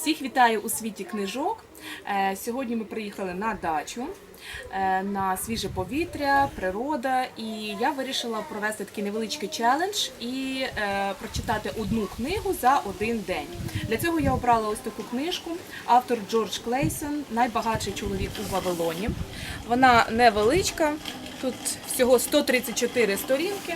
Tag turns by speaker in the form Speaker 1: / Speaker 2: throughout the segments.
Speaker 1: Всіх вітаю у світі книжок. Е, Сьогодні ми приїхали на дачу е, на свіже повітря, природа. І я вирішила провести такий невеличкий челендж і е, прочитати одну книгу за один день. Для цього я обрала ось таку книжку. Автор Джордж Клейсон Найбагатший чоловік у Вавилоні. Вона невеличка, тут всього 134 сторінки.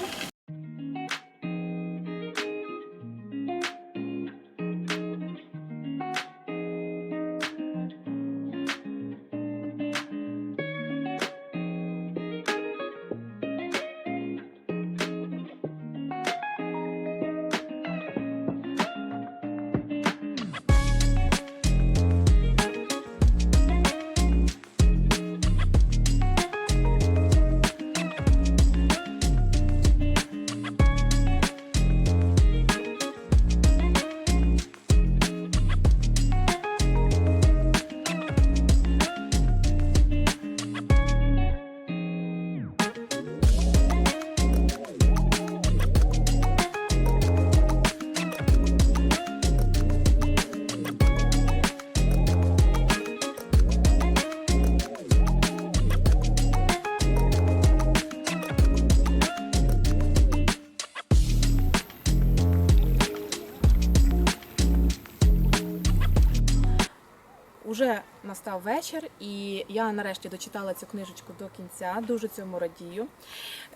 Speaker 1: Уже настав вечір, і я нарешті дочитала цю книжечку до кінця. Дуже цьому радію.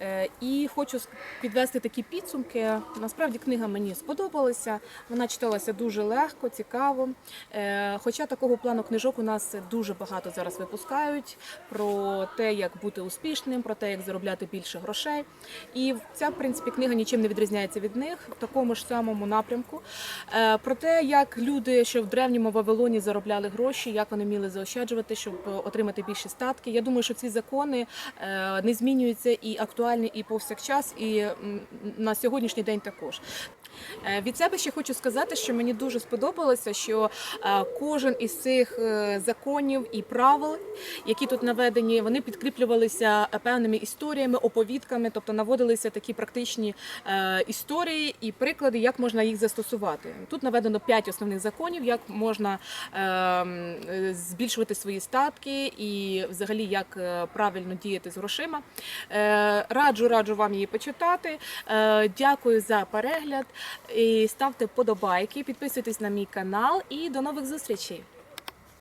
Speaker 1: Е, І хочу підвести такі підсумки. Насправді книга мені сподобалася. Вона читалася дуже легко, цікаво. Е, Хоча такого плану книжок у нас дуже багато зараз випускають про те, як бути успішним, про те, як заробляти більше грошей. І ця, в принципі, книга нічим не відрізняється від них в такому ж самому напрямку. Е, Про те, як люди, що в древньому Вавилоні заробляли гроші, як вони вміли заощаджувати, щоб е, отримати більші статки. Я думаю, що ці закони е, не змінюються і актуальні і повсякчас, і на сьогоднішній день також. Е, Від себе ще хочу сказати, що мені дуже сподобалося, що кожен із цих законів і правил, які тут наведені, вони підкріплювалися певними історіями, оповідками, тобто наводилися такі практичні історії і приклади, як можна їх застосувати. Тут наведено п'ять основних законів, як можна е, м, е, збільшувати свої статки і взагалі як е, правильно діяти з грошима. Е, Раджу, раджу вам її почитати. Е, Дякую за перегляд. І ставте вподобайки, підписуйтесь на мій канал і до нових зустрічей.